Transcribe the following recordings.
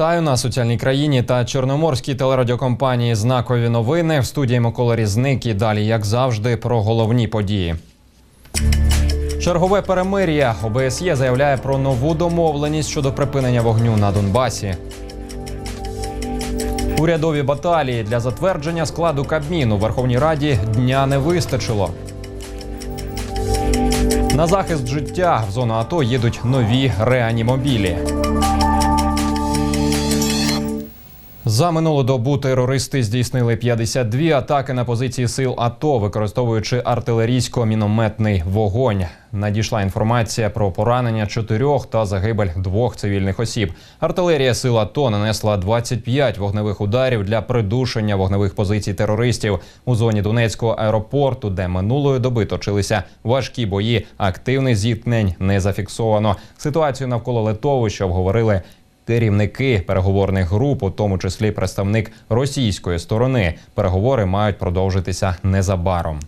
Вітаю на соціальній країні та чорноморській телерадіокомпанії Знакові новини в студії Микола Різник і далі, як завжди, про головні події. Чергове перемир'я ОБСЄ заявляє про нову домовленість щодо припинення вогню на Донбасі. Урядові баталії для затвердження складу Кабміну в Верховній Раді дня не вистачило. На захист життя в зону АТО їдуть нові реанімобілі. За минулу добу терористи здійснили 52 атаки на позиції сил АТО, використовуючи артилерійсько-мінометний вогонь. Надійшла інформація про поранення чотирьох та загибель двох цивільних осіб. Артилерія сил АТО нанесла 25 вогневих ударів для придушення вогневих позицій терористів у зоні Донецького аеропорту, де минулої доби точилися важкі бої. Активних зіткнень не зафіксовано. Ситуацію навколо литовища обговорили керівники переговорних груп, у тому числі представник російської сторони. Переговори мають продовжитися незабаром.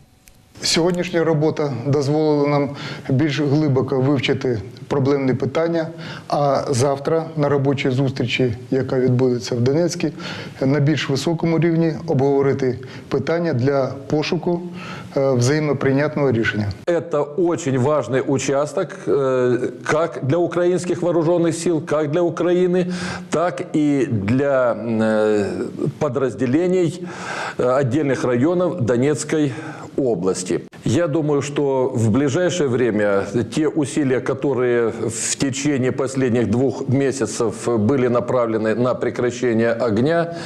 Сьогоднішня робота дозволила нам більш глибоко вивчити проблемні питання. А завтра на робочій зустрічі, яка відбудеться в Донецьку, на більш високому рівні обговорити питання для пошуку е, взаємоприйнятного рішення. Это очень важный участок э, как для украинских вооруженных сил, как для Украины, так и для э, подразделений э, отдельных районов Донецкой области. Я думаю, что в ближайшее время те усилия, которые в течение последних двух месяцев были направлены на прекращение огня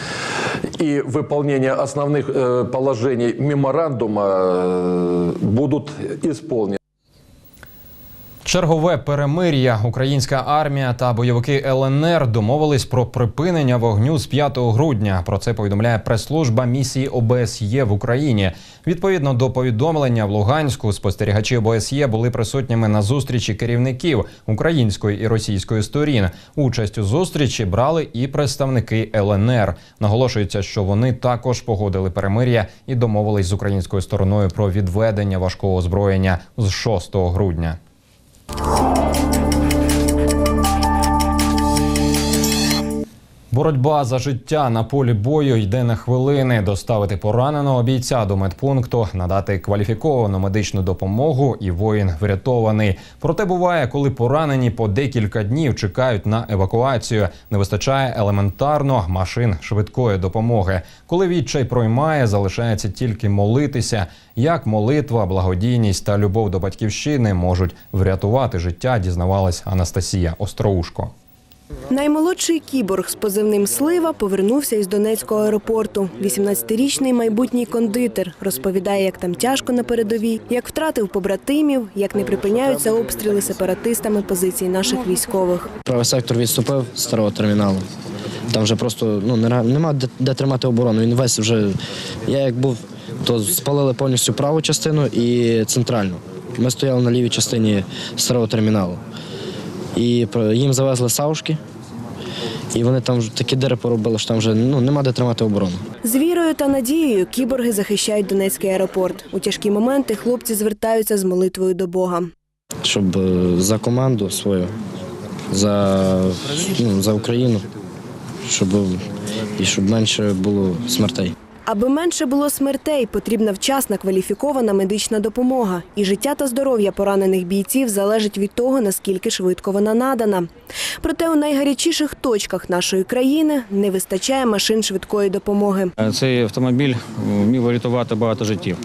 и выполнение основных э, положений меморандума, э, будут исполнены. Чергове перемир'я. Українська армія та бойовики ЛНР домовились про припинення вогню з 5 грудня. Про це повідомляє прес-служба місії ОБСЄ в Україні. Відповідно до повідомлення в Луганську, спостерігачі ОБСЄ були присутніми на зустрічі керівників української і російської сторін. Участь у зустрічі брали і представники ЛНР. Наголошується, що вони також погодили перемир'я і домовились з українською стороною про відведення важкого озброєння з 6 грудня. Thank you. Боротьба за життя на полі бою йде на хвилини. Доставити пораненого бійця до медпункту, надати кваліфіковану медичну допомогу, і воїн врятований. Проте буває, коли поранені по декілька днів чекають на евакуацію. Не вистачає елементарно машин швидкої допомоги. Коли відчай проймає, залишається тільки молитися. Як молитва, благодійність та любов до батьківщини можуть врятувати життя, дізнавалась Анастасія Остроушко. Наймолодший кіборг з позивним Слива повернувся із Донецького аеропорту. 18-річний майбутній кондитер розповідає, як там тяжко на передовій, як втратив побратимів, як не припиняються обстріли сепаратистами позицій наших військових. Правий сектор відступив з старого терміналу. Там вже просто ну, нема де, де тримати оборону. Він весь вже. Я як був, то спалили повністю праву частину і центральну. Ми стояли на лівій частині старого терміналу. І їм завезли саушки, і вони там такі дири поробили, що там вже ну, нема де тримати оборону. З вірою та надією кіборги захищають Донецький аеропорт. У тяжкі моменти хлопці звертаються з молитвою до Бога. Щоб е, за команду свою, за, ну, за Україну, щоб, і щоб менше було смертей. Аби менше було смертей, потрібна вчасна кваліфікована медична допомога. І життя та здоров'я поранених бійців залежить від того, наскільки швидко вона надана. Проте у найгарячіших точках нашої країни не вистачає машин швидкої допомоги. Цей автомобіль вмів врятувати багато життів.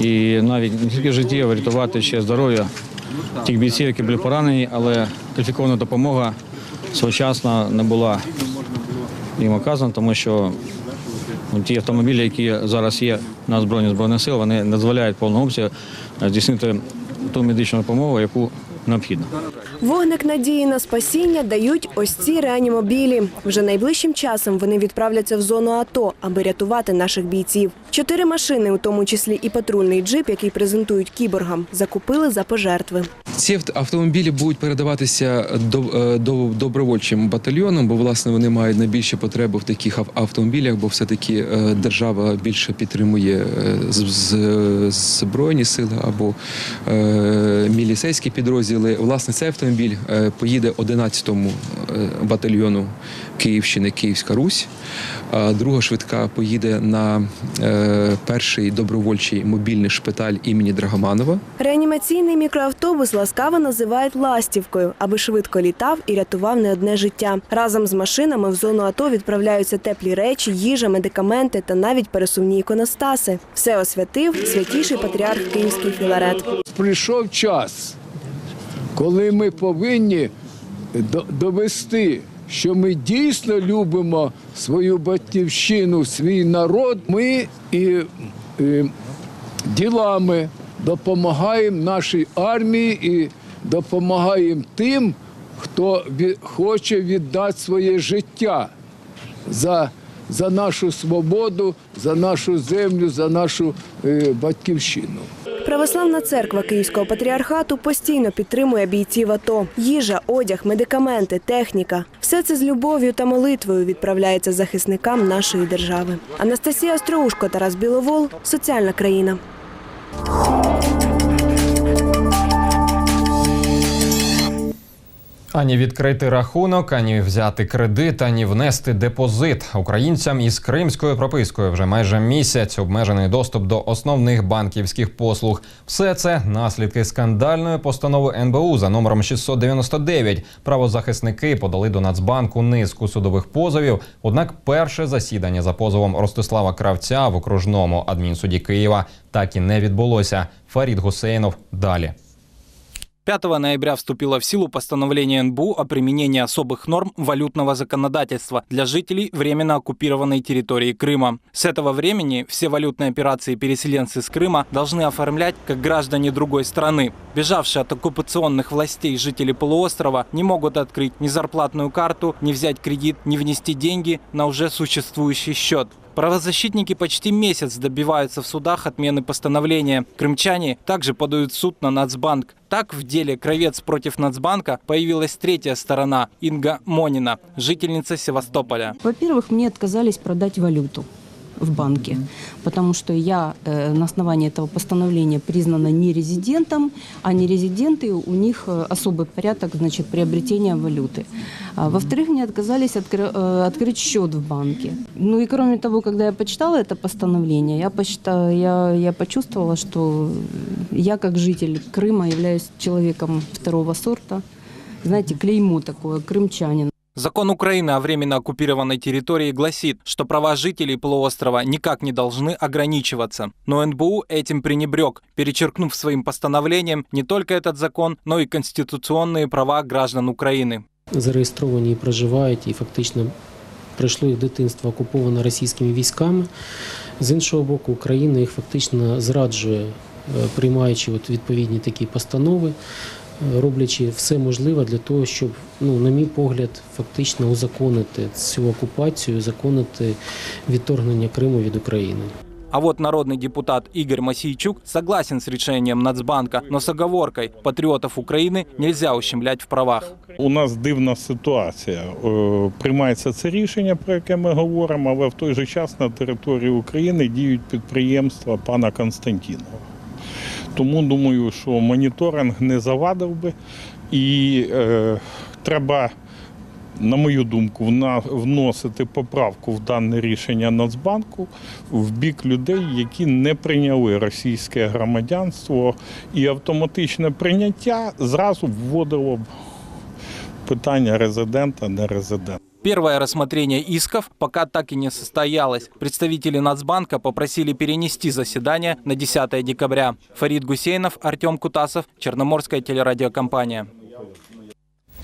І навіть не тільки життя, а врятувати ще здоров'я тих бійців, які були поранені, але кваліфікована допомога своєчасно не була їм оказана, тому що ті автомобілі, які зараз є на збройні Збройних сил, вони не дозволяють повного обсягу здійснити ту медичну допомогу, яку необхідно. Вогник надії на спасіння дають ось ці реанімобілі. Вже найближчим часом вони відправляться в зону АТО, аби рятувати наших бійців. Чотири машини, у тому числі і патрульний джип, який презентують кіборгам, закупили за пожертви. Ці автомобілі будуть передаватися до, е, до добровольчим батальйонам, бо власне вони мають найбільше потреби в таких автомобілях, бо все-таки е, держава більше підтримує е, збройні сили або міліцейські підрозділи. Власне, цей автомобіль е, поїде 11-му е, батальйону Київщини Київська Русь. А друга швидка поїде на е, перший добровольчий мобільний шпиталь імені Драгоманова. Реанімаційний мікроавтобус ласкаво називають ластівкою, аби швидко літав і рятував не одне життя. Разом з машинами в зону АТО відправляються теплі речі, їжа, медикаменти та навіть пересувні іконостаси. Все освятив святіший патріарх Київський Філарет. прийшов час, коли ми повинні довести, що ми дійсно любимо свою батьківщину, свій народ. Ми і, і ділами допомагаємо нашій армії і допомагаємо тим, хто хоче віддати своє життя за, за нашу свободу, за нашу землю, за нашу е, батьківщину. Православна церква Київського патріархату постійно підтримує бійців АТО. Їжа, одяг, медикаменти, техніка все це з любов'ю та молитвою відправляється захисникам нашої держави. Анастасія Остроушко, Тарас Біловол, соціальна країна. Ані відкрити рахунок, ані взяти кредит, ані внести депозит. Українцям із кримською пропискою вже майже місяць обмежений доступ до основних банківських послуг. Все це наслідки скандальної постанови НБУ за номером 699. Правозахисники подали до Нацбанку низку судових позовів. Однак перше засідання за позовом Ростислава Кравця в окружному адмінсуді Києва так і не відбулося. Фарід Гусейнов далі. 5 ноября вступило в силу постановление НБУ о применении особых норм валютного законодательства для жителей временно оккупированной территории Крыма. С этого времени все валютные операции переселенцы с Крыма должны оформлять как граждане другой страны. Бежавшие от оккупационных властей жители полуострова не могут открыть ни зарплатную карту, ни взять кредит, ни внести деньги на уже существующий счет. Правозащитники почти месяц добиваются в судах отмены постановления. Крымчане также подают суд на Нацбанк. Так в деле «Кровец против Нацбанка» появилась третья сторона – Инга Монина, жительница Севастополя. Во-первых, мне отказались продать валюту в банке, потому что я э, на основании этого постановления признана нерезидентом, а нерезиденты, у них э, особый порядок значит, приобретения валюты. А, во-вторых, мне отказались откры- э, открыть счет в банке. Ну и кроме того, когда я почитала это постановление, я, посчитала, я, я почувствовала, что я как житель Крыма являюсь человеком второго сорта. Знаете, клеймо такое, крымчанин. Закон Украины о временно оккупированной территории гласит, что права жителей полуострова никак не должны ограничиваться. Но НБУ этим пренебрег, перечеркнув своим постановлением не только этот закон, но и конституционные права граждан Украины. зареєстровані і проживають, і фактично пройшло їх дитинство окуповане російськими військами. З іншого боку, Україна їх фактично зраджує, е, приймаючи от відповідні такі постанови, е, Роблячи все можливе для того, щоб, ну, на мій погляд, фактично узаконити цю окупацію, узаконити відторгнення Криму від України. А вот народный депутат Игорь Масийчук согласен с решением Нацбанка, но с оговоркой – патриотов Украины нельзя ущемлять в правах. У нас дивна ситуація. Е, Приймається це рішення, про яке ми говоримо, але в той же час на території України діють підприємства пана Константінова. Тому думаю, що моніторинг не завадив би і е, треба, на мою думку, вносити поправку в дане рішення Нацбанку в бік людей, які не прийняли російське громадянство, і автоматичне прийняття зразу вводило б питання резидента, не резидента. Первое рассмотрение исков пока так и не состоялось. Представители Нацбанка попросили перенести заседание на 10 декабря. Фарид Гусейнов, Артем Кутасов, Черноморская телерадиокомпания.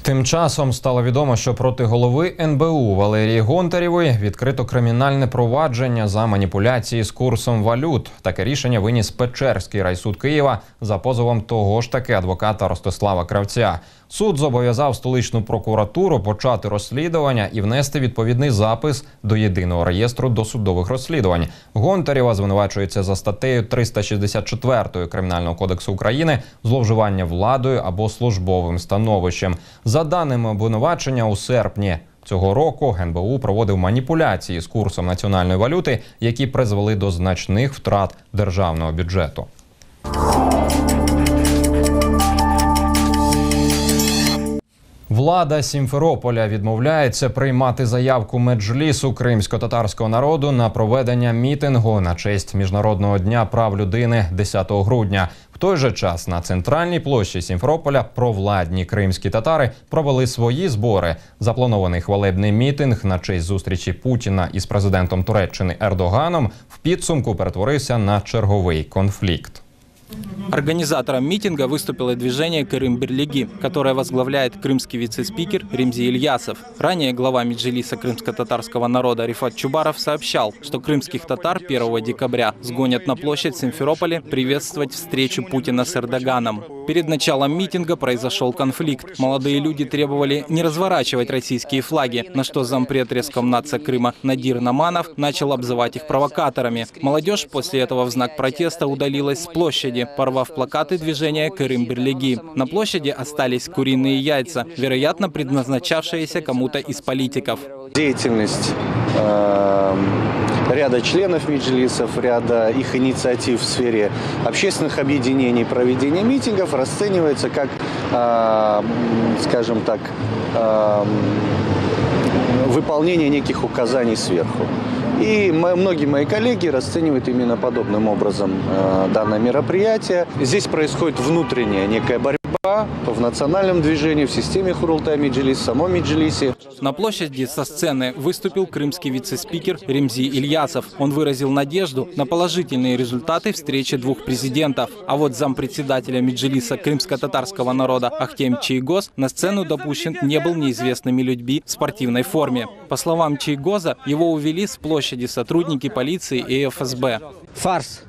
Тим часом стало відомо, що проти голови НБУ Валерії Гонтарєвої відкрито кримінальне провадження за маніпуляції з курсом валют. Таке рішення виніс Печерський райсуд Києва за позовом того ж таки адвоката Ростислава Кравця. Суд зобов'язав столичну прокуратуру почати розслідування і внести відповідний запис до єдиного реєстру досудових розслідувань. Гонтарєва звинувачується за статтею 364 Кримінального кодексу України зловживання владою або службовим становищем. За даними обвинувачення, у серпні цього року ГНБУ проводив маніпуляції з курсом національної валюти, які призвели до значних втрат державного бюджету. Влада Сімферополя відмовляється приймати заявку меджлісу кримсько-татарського народу на проведення мітингу на честь міжнародного дня прав людини 10 грудня. В той же час на центральній площі Сімферополя провладні кримські татари провели свої збори. Запланований хвалебний мітинг на честь зустрічі Путіна із президентом Туреччини Ердоганом в підсумку перетворився на черговий конфлікт. Организатором митинга выступило движение Крым Берлиги, которое возглавляет крымский вице-спикер Римзи Ильясов. Ранее глава Меджлиса крымско-татарского народа Рифат Чубаров сообщал, что крымских татар 1 декабря сгонят на площадь в Симферополе приветствовать встречу Путина с Эрдоганом. Перед началом митинга произошел конфликт. Молодые люди требовали не разворачивать российские флаги, на что зампред Рескомнадца Крыма Надир Наманов начал обзывать их провокаторами. Молодежь после этого в знак протеста удалилась с площади, порвав плакаты движения Крым Берлиги. На площади остались куриные яйца, вероятно, предназначавшиеся кому-то из политиков. Деятельность э, ряда членов Меджлисов, ряда их инициатив в сфере общественных объединений, проведения митингов расценивается как, э, скажем так, э, выполнение неких указаний сверху. И многие мои коллеги расценивают именно подобным образом э, данное мероприятие. Здесь происходит внутренняя некая борьба в национальном движении, в системе Хурултай Меджлис, в самом Меджлисе. На площади со сцены выступил крымский вице-спикер Ремзи Ильясов. Он выразил надежду на положительные результаты встречи двух президентов. А вот зампредседателя Меджлиса крымско-татарского народа Ахтем Чайгоз на сцену допущен не был неизвестными людьми в спортивной форме. По словам Чайгоза, его увели с площади сотрудники полиции и ФСБ. фарс.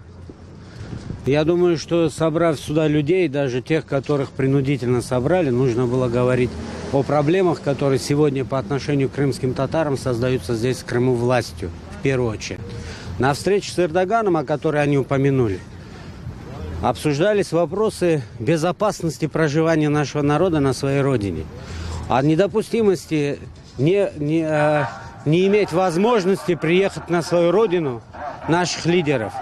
Я думаю, что собрав сюда людей, даже тех, которых принудительно собрали, нужно было говорить о проблемах, которые сегодня по отношению к крымским татарам создаются здесь, в Крыму, властью, в первую очередь. На встрече с Эрдоганом, о которой они упомянули, обсуждались вопросы безопасности проживания нашего народа на своей родине, о недопустимости не, не, э, не иметь возможности приехать на свою родину наших лидеров.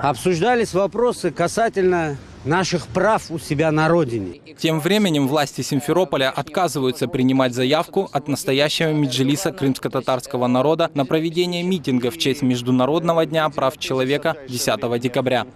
Обсуждались вопросы касательно наших прав у себя на родине. Тем временем власти Симферополя отказываются принимать заявку от настоящего Меджлиса крымско-татарского народа на проведение митинга в честь Международного дня прав человека 10 декабря.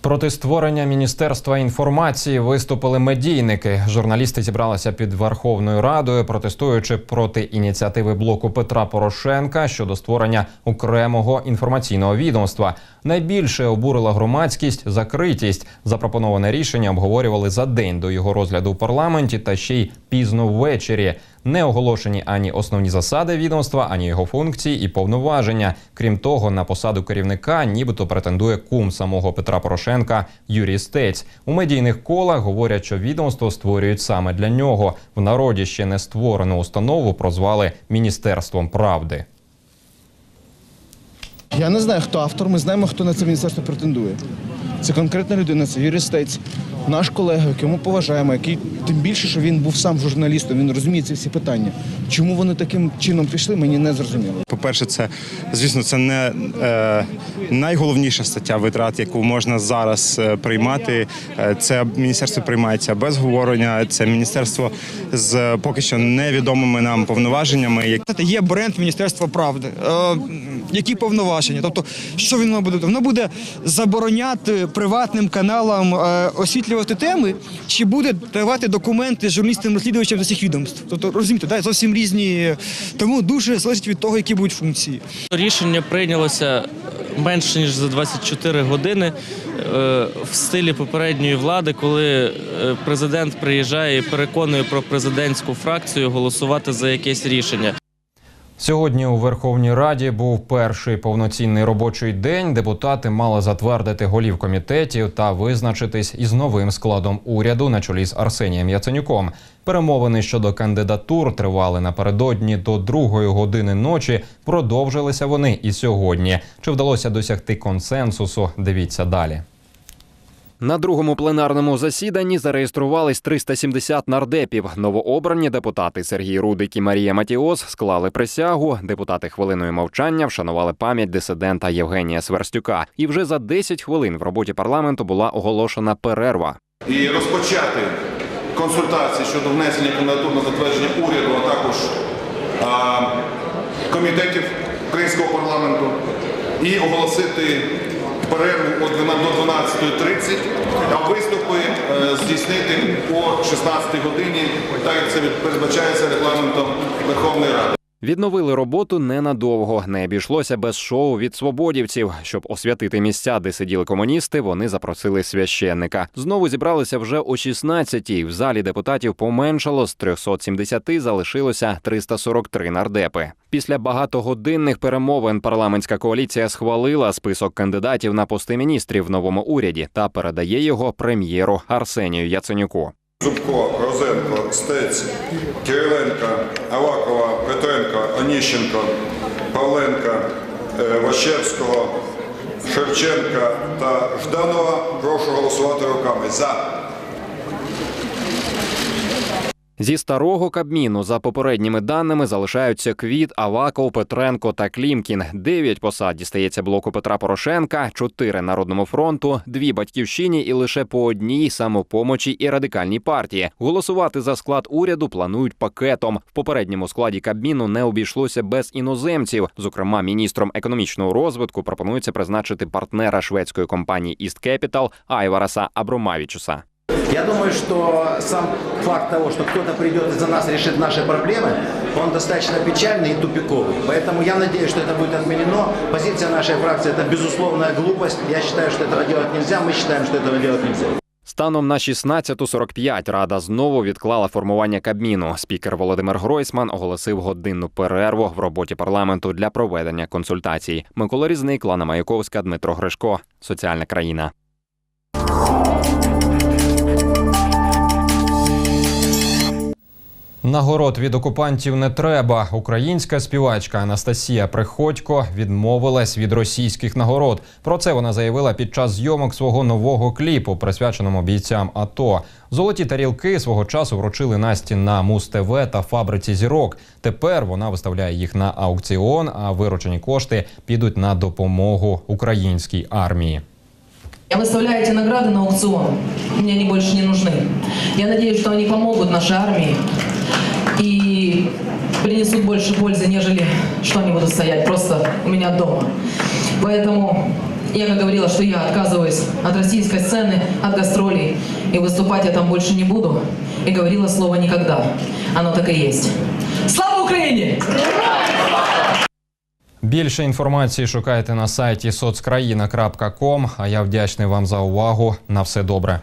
Проти створення міністерства інформації виступили медійники. Журналісти зібралися під Верховною Радою, протестуючи проти ініціативи блоку Петра Порошенка щодо створення окремого інформаційного відомства. Найбільше обурила громадськість закритість. Запропоноване рішення обговорювали за день до його розгляду в парламенті та ще й пізно ввечері. Не оголошені ані основні засади відомства, ані його функції і повноваження. Крім того, на посаду керівника нібито претендує кум самого Петра Порошенка Юрій Стець. У медійних колах говорять, що відомство створюють саме для нього. В народі ще не створену установу прозвали Міністерством правди. Я не знаю, хто автор, ми знаємо, хто на це міністерство претендує. Це конкретна людина, це Юрій Стець, наш колега, який ми поважаємо, який тим більше, що він був сам журналістом, він розуміє ці всі питання. Чому вони таким чином пішли, мені не зрозуміло. По-перше, це звісно, це не е, найголовніша стаття витрат, яку можна зараз е, приймати. Е, Це міністерство приймається без говорення. Це міністерство з поки що невідомими нам повноваженнями. Є бренд Міністерства правди. Е, які повноваження? Тобто, що він буде? Воно буде забороняти приватним каналам е, освітлювати теми, чи буде давати документи журналістам розслідувачам з усіх відомств? Тобто розумієте, да, зовсім різні. Тому дуже залежить від того, які будуть функції. Рішення прийнялося менше ніж за 24 години е, в стилі попередньої влади, коли е, президент приїжджає і переконує про президентську фракцію голосувати за якесь рішення. Сьогодні у Верховній Раді був перший повноцінний робочий день. Депутати мали затвердити голів комітетів та визначитись із новим складом уряду на чолі з Арсенієм Яценюком. Перемовини щодо кандидатур тривали напередодні до другої години ночі. Продовжилися вони і сьогодні. Чи вдалося досягти консенсусу? Дивіться далі. На другому пленарному засіданні зареєструвались 370 нардепів. Новообрані депутати Сергій Рудик і Марія Матіос склали присягу. Депутати хвилиною мовчання вшанували пам'ять дисидента Євгенія Сверстюка. І вже за 10 хвилин в роботі парламенту була оголошена перерва. і розпочати консультації щодо внесення кандидатур на затвердження уряду, а також а, комітетів українського парламенту і оголосити перерву о 12 до 12.30, а виступи е, здійснити о 16 годині, так як це передбачається регламентом Верховної Ради. Відновили роботу ненадовго. Не обійшлося без шоу від свободівців. Щоб освятити місця, де сиділи комуністи, вони запросили священника. Знову зібралися вже о 16-й. В залі депутатів поменшало з 370 залишилося 343 нардепи. Після багатогодинних перемовин парламентська коаліція схвалила список кандидатів на пости міністрів в новому уряді та передає його прем'єру Арсенію Яценюку. Зубко, Розенко, Стець, Кириленко, Авакова, Петренко, Оніщенко, Павленка, е, Ващевського, Шевченка та Жданова. Прошу голосувати руками. За. Зі старого кабміну за попередніми даними залишаються Квіт, Аваков, Петренко та Клімкін. Дев'ять посад дістається блоку Петра Порошенка, чотири народному фронту, дві батьківщині і лише по одній самопомочі і радикальній партії. Голосувати за склад уряду планують пакетом. В попередньому складі кабміну не обійшлося без іноземців. Зокрема, міністром економічного розвитку пропонується призначити партнера шведської компанії East Capital Айвараса Абромавічуса. Я думаю, что сам факт того, что кто-то придет и за нас решит наши проблемы, он достаточно печальный и тупиковый. Поэтому я надеюсь, что это будет отменено. Позиция нашей фракции – это безусловная глупость. Я считаю, что этого делать нельзя. Мы считаем, что этого делать нельзя. Станом на 16.45 Рада знову відклала формування Кабміну. Спікер Володимир Гройсман оголосив годинну перерву в роботі парламенту для проведення консультацій. Микола Різник, Лана Маяковська, Дмитро Гришко. Соціальна країна. Нагород від окупантів не треба. Українська співачка Анастасія Приходько відмовилась від російських нагород. Про це вона заявила під час зйомок свого нового кліпу, присвяченому бійцям АТО. Золоті тарілки свого часу вручили Насті на Муз ТВ та фабриці зірок. Тепер вона виставляє їх на аукціон, а виручені кошти підуть на допомогу українській армії. Я выставляю эти награды на аукцион. Мне они больше не нужны. Я надеюсь, что они помогут нашей армии и принесут больше пользы, нежели что они будут стоять просто у меня дома. Поэтому я как говорила, что я отказываюсь от российской сцены, от гастролей, и выступать я там больше не буду. И говорила слово «никогда». Оно так и есть. Слава Украине! Більше інформації шукайте на сайті соцкраїна.ком. А я вдячний вам за увагу. На все добре.